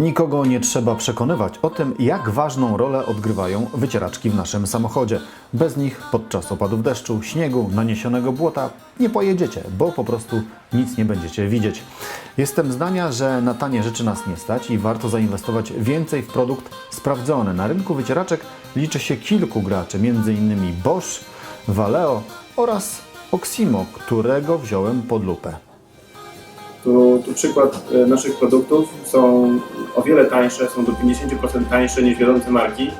Nikogo nie trzeba przekonywać o tym, jak ważną rolę odgrywają wycieraczki w naszym samochodzie. Bez nich podczas opadów deszczu, śniegu, naniesionego błota nie pojedziecie, bo po prostu nic nie będziecie widzieć. Jestem zdania, że na tanie rzeczy nas nie stać i warto zainwestować więcej w produkt sprawdzony. Na rynku wycieraczek liczy się kilku graczy, m.in. Bosch, Valeo oraz Oximo, którego wziąłem pod lupę. Tu, tu przykład e, naszych produktów są o wiele tańsze, są do 50% tańsze niż wiodące marki,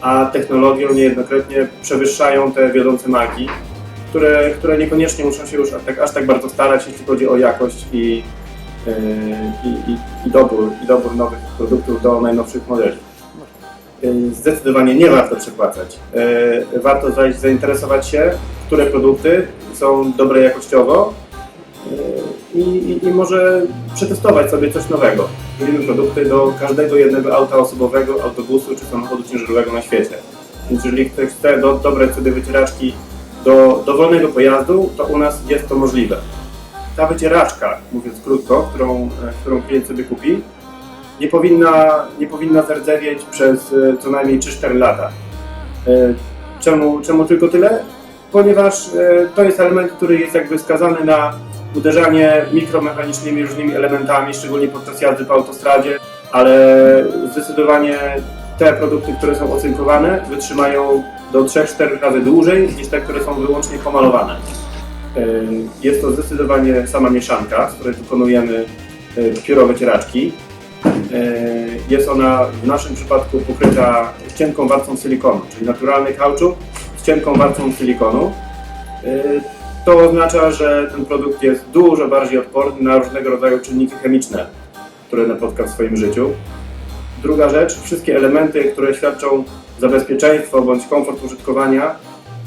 a technologią niejednokrotnie przewyższają te wiodące marki, które, które niekoniecznie muszą się już aż tak, aż tak bardzo starać, jeśli chodzi o jakość i, e, i, i, i, dobór, i dobór nowych produktów do najnowszych modeli. E, Zdecydowanie nie warto przepłacać. E, Warto zainteresować się, które produkty są dobre jakościowo i, i, i może przetestować sobie coś nowego. Robimy produkty do każdego jednego auta osobowego, autobusu czy samochodu ciężarowego na świecie. Więc jeżeli ktoś chce do, dobrać sobie wycieraczki do dowolnego pojazdu, to u nas jest to możliwe. Ta wycieraczka, mówiąc krótko, którą, e, którą klient sobie kupi, nie powinna, nie powinna zardzewieć przez e, co najmniej 3-4 lata. E, Czemu, czemu tylko tyle? Ponieważ e, to jest element, który jest jakby skazany na uderzanie mikromechanicznymi różnymi elementami, szczególnie podczas jazdy po autostradzie, ale zdecydowanie te produkty, które są ocynkowane, wytrzymają do 3-4 razy dłużej niż te, które są wyłącznie pomalowane. Jest to zdecydowanie sama mieszanka, z której wykonujemy pióro wycieraczki. Y, Jest ona w naszym przypadku pokryta cienką warstwą silikonu, czyli naturalny kauczuk z cienką warstwą silikonu. Y, To oznacza, że ten produkt jest dużo bardziej odporny na różnego rodzaju czynniki chemiczne, które napotka w swoim życiu. Druga rzecz, wszystkie elementy, które świadczą za bezpieczeństwo bądź komfort użytkowania,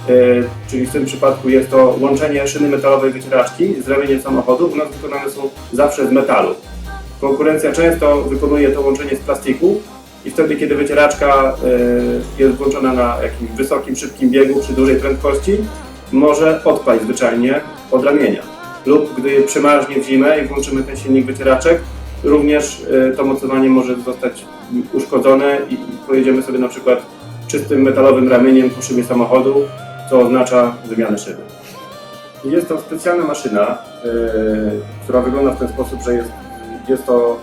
y, czyli w tym przypadku jest to łączenie szyny metalowej wycieraczki z ramieniem samochodu, u nas wykonane są zawsze z metalu. Konkurencja często wykonuje to łączenie z plastiku i wtedy, kiedy wycieraczka y, jest włączona na jakimś wysokim, szybkim biegu przy dużej prędkości, może odpaść zwyczajnie od ramienia. Lub gdy przemarznie w zimę i włączymy ten silnik wycieraczek, również y, to mocowanie może zostać uszkodzone i pojedziemy sobie na przykład czystym metalowym ramieniem po szybie samochodu, co oznacza wymianę szyby. Jest to specjalna maszyna, y, która wygląda w ten sposób, że jest, jest to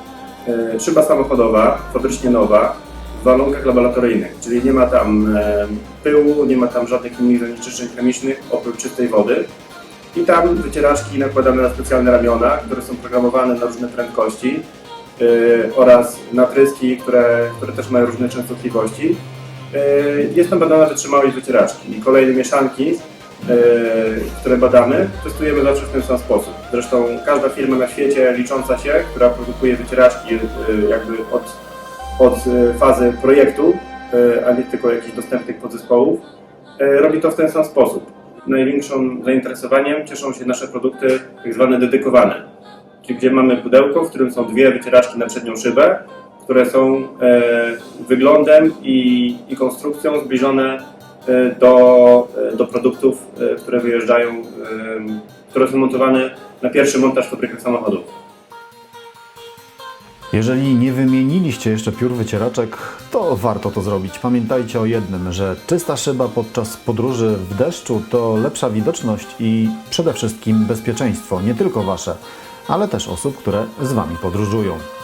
y, szyba samochodowa, fabrycznie nowa, w warunkach laboratoryjnych, czyli nie ma tam e, pyłu, nie ma tam żadnych innych zanieczyszczeń chemicznych oprócz czystej wody. I tam wycieraczki nakładane na specjalne ramiona, które są programowane na różne prędkości y, oraz natryski, które, które też mają różne częstotliwości. Jest tam badana wytrzymałość wycieraczki i kolejne mieszanki, które badamy, testujemy zawsze w ten sam sposób. Zresztą każda firma na świecie licząca się, która produkuje wycieraczki y, jakby od, od y, fazy projektu, a nie tylko jakichś dostępnych podzespołów, robi to w ten sam sposób. Największym zainteresowaniem cieszą się nasze produkty tak zwane dedykowane, czyli gdzie mamy pudełko, w którym są dwie wycieraczki na przednią szybę, które są e, wyglądem i, i konstrukcją zbliżone e, do, e, do produktów, e, które wyjeżdżają, e, które są montowane na pierwszy montaż w fabrykach samochodów. Jeżeli nie wymieniliście jeszcze piór wycieraczek, to warto to zrobić. Pamiętajcie o jednym, że czysta szyba podczas podróży w deszczu to lepsza widoczność i przede wszystkim bezpieczeństwo, nie tylko wasze, ale też osób, które z wami podróżują.